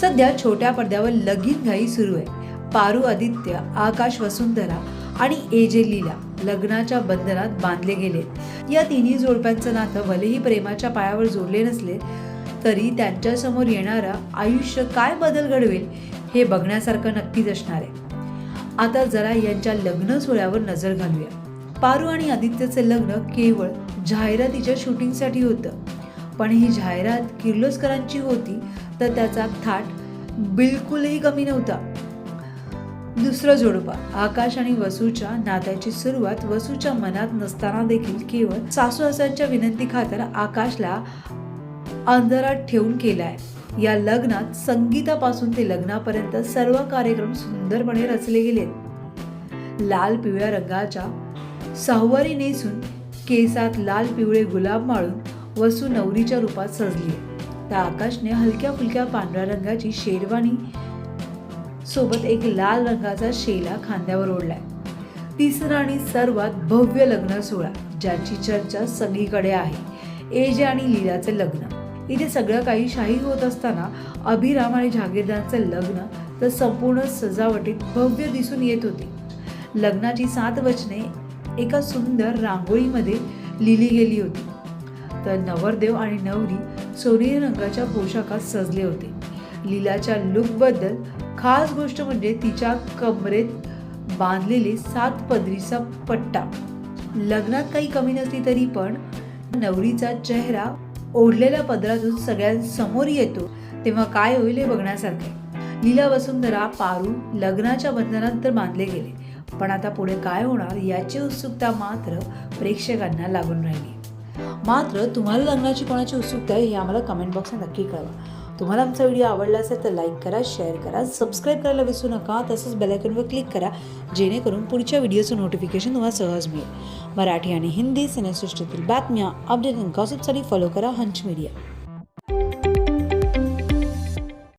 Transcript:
सध्या छोट्या पडद्यावर लगीन घाई सुरू आहे. पारू आदित्य आकाश वसुंधरा आणि एजे लीला लग्नाच्या बंधनात बांधले गेले. या तिन्ही जोडप्यांचं नातं भलेही प्रेमाच्या पायावर जोडले नसले तरी त्यांच्यासमोर येणारं आयुष्य काय बदल घडवेल हे बघण्यासारखं नक्कीच असणार आहे. आता जरा यांच्या लग्न सोहळ्यावर नजर घालूया. पारू आणि आदित्यचं लग्न केवळ जाहिरातीच्या शूटिंगसाठी होतं. पण ही जाहिरात किर्लोस्करांची होती तर त्याचा थाट बिलकुलही कमी नव्हता. दुसरं जोडपा आकाश आणि वसूच्या नात्याची सुरुवात वसूच्या मनात नसताना देखील केवळ सासू सासऱ्यांच्या विनंती खातर आकाशला अंधारात ठेवून केलाय. या लग्नात संगीतापासून ते लग्नापर्यंत सर्व कार्यक्रम सुंदरपणे रचले गेलेत लाल पिवळ्या रंगाच्या सहावारी नेसून केसात लाल पिवळे गुलाब माळून वसू नवरीच्या रूपात सजली तर आकाशने हलक्या फुलक्या पांढऱ्या रंगाची शेरवानी सोबत एक लाल रंगाचा शेला खांद्यावर ओढलाय. तिसरा आणि सर्वात भव्य लग्न सोहळा ज्याची चर्चा सगळीकडे आहे. एजे आणि लीलाचे लग्न. इथे सगळं काही शाही होत असताना अभिराम आणि जहागीरदारांचं लग्न तर संपूर्ण सजावटीत भव्य दिसून येत होते. लग्नाची सात वचने एका सुंदर रांगोळीमध्ये लिहिली गेली होती. तर नवरदेव आणि नवरी सोनेरी रंगाच्या पोशाखात सजले होते. लीलाच्या लुकबद्दल खास गोष्ट म्हणजे तिच्या कमरेत बांधलेले सात पदरीचा पट्टा. लग्नात काही कमी नसली तरी पण नवरीचा चेहरा ओढलेल्या पदरातून सगळ्यांसमोर येतो तेव्हा काय होईल हे बघण्यासारखे लीला वसुंधरा पारू लग्नाच्या बंधनात तर बांधले गेले. पण आता पुढे काय होणार याची उत्सुकता मात्र प्रेक्षकांना लागून राहिली. मात्र तुम्हाला लग्नाची कोणाची उत्सुकता आहे हे आम्हाला कमेंट बॉक्समध्ये नक्की कळवा. तुम्हाला आमचा व्हिडिओ आवडला असेल तर लाईक करा शेअर करा सबस्क्राईब करायला विसरू नका. तसंच बेलायकनवर क्लिक करा जेणेकरून पुढच्या व्हिडिओचं नोटिफिकेशन तुम्हाला सहज मिळेल. मराठी आणि हिंदी सिनेसृष्टीतील बातम्या अपडेट आणि गॉसिपसाठी फॉलो करा हंच मीडिया